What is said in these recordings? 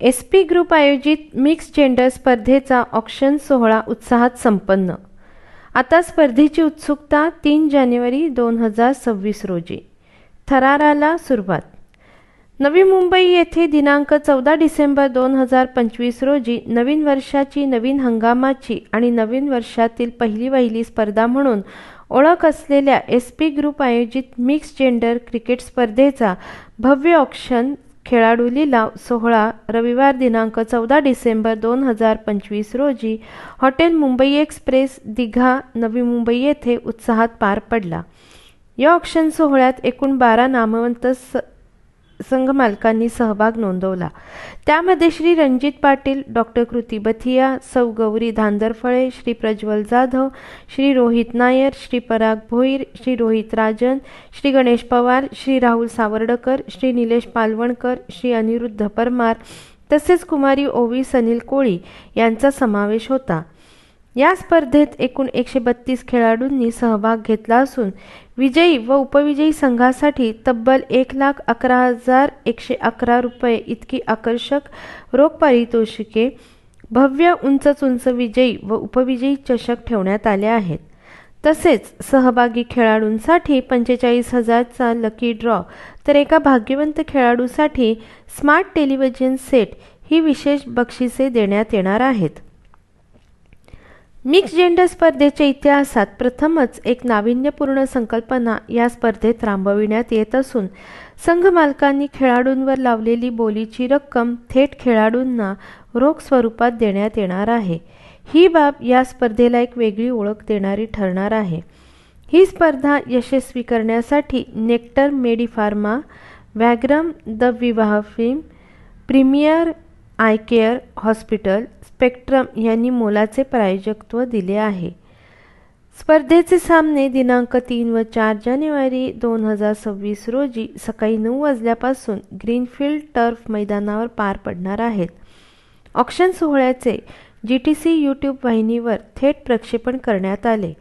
S P group आयोजित mix gender स्पर्धेचा auction सोहळा उत्साहात संपन्न. आता स्पर्धेची उत्सुकता तीन जानेवारी दोन हजार सव्वीस रोजी. थराराला सुरुवात. नवी मुंबई येथे दिनांक चौदा डिसेंबर दोन हजार पंचवीस रोजी नवीन वर्षाची नवीन हंगामाची आणि नवीन वर्षातील पहिली वहिली स्पर्धा म्हणून ओळख असलेल्या एस पी ग्रुप आयोजित मिक्स जेंडर क्रिकेट स्पर्धेचा भव्य ऑक्शन खेळाडू लिलाव सोहळा रविवार दिनांक चौदा डिसेंबर दोन हजार पंचवीस रोजी हॉटेल मुंबई एक्सप्रेस दिघा नवी मुंबई येथे उत्साहात पार पडला. या ऑक्शन सोहळ्यात एकूण बारा नामवंत स संघ मालकांनी सहभाग नोंदवला. त्यामध्ये श्री रणजित पाटील डॉक्टर कृती बथिया सौ गौरी धांदरफळे श्री प्रज्वल जाधव श्री रोहित नायर श्री पराग भोईर श्री रोहित राजन श्री गणेश पवार श्री राहुल सावर्डकर श्री निलेश पालवणकर श्री अनिरुद्ध परमार तसेच कुमारी ओवी सनील कोळी यांचा समावेश होता. या स्पर्धेत एकूण एकशे बत्तीस खेळाडूंनी सहभाग घेतला असून विजयी व उपविजयी संघासाठी तब्बल एक लाख अकरा हजार एकशे अकरा रुपये इतकी आकर्षक रोख पारितोषिके भव्य उंच उंच विजयी व उपविजयी चषक ठेवण्यात आले आहेत. तसेच सहभागी खेळाडूंसाठी पंचेचाळीस हजारचा लकी ड्रॉ तर एका भाग्यवंत खेळाडूसाठी स्मार्ट टेलिव्हिजन सेट ही विशेष बक्षिसे देण्यात येणार आहेत. मिक्स जेंडर स्पर्धेच्या इतिहासात प्रथमच एक नाविन्यपूर्ण संकल्पना या स्पर्धेत राबविण्यात येत असून संघ मालकांनी खेळाडूंवर लावलेली बोलीची रक्कम थेट खेळाडूंना रोख स्वरूपात देण्यात येणार आहे. ही बाब या स्पर्धेला एक वेगळी ओळख देणारी ठरणार आहे. ही स्पर्धा यशस्वी करण्यासाठी Nectar Medipharma Wagram the Vivah film premiere eye care hospital Spectrum यांनी मोलाचे प्रायोजकत्व दिले आहे. स्पर्धेचे सामने दिनांक तीन व चार जानेवारी दोन हजार सव्वीस रोजी सकाळी नऊ वाजल्यापासून ग्रीनफील्ड टर्फ मैदानावर पार पडणार आहेत. ऑक्शन सोहळ्याचे जी टी सी यूट्यूब वाहिनीवर थेट प्रक्षेपण करण्यात आले.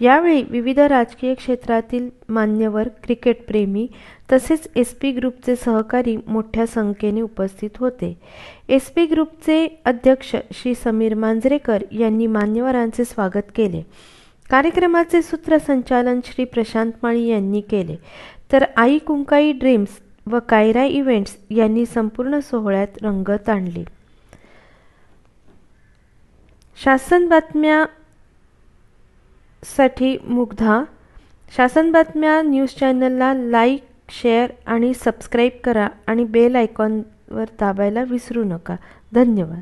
यावेळी विविध राजकीय क्षेत्रातील मान्यवर क्रिकेटप्रेमी तसेच एस पी ग्रुपचे सहकारी मोठ्या संख्येने उपस्थित होते. एस पी ग्रुपचे अध्यक्ष श्री समीर मांजरेकर यांनी मान्यवरांचे स्वागत केले. कार्यक्रमाचे सूत्रसंचालन श्री प्रशांत माळी यांनी केले. तर आई कुंकाई ड्रीम्स व कायरा इव्हेंट्स यांनी संपूर्ण सोहळ्यात रंगत आणली. शासन बातम्या साठी मुग्धा. शासन बातम्या न्यूज चॅनलला लाईक शेअर आणि सबस्क्राईब करा आणि बेल आयकॉनवर दाबायला विसरू नका. धन्यवाद.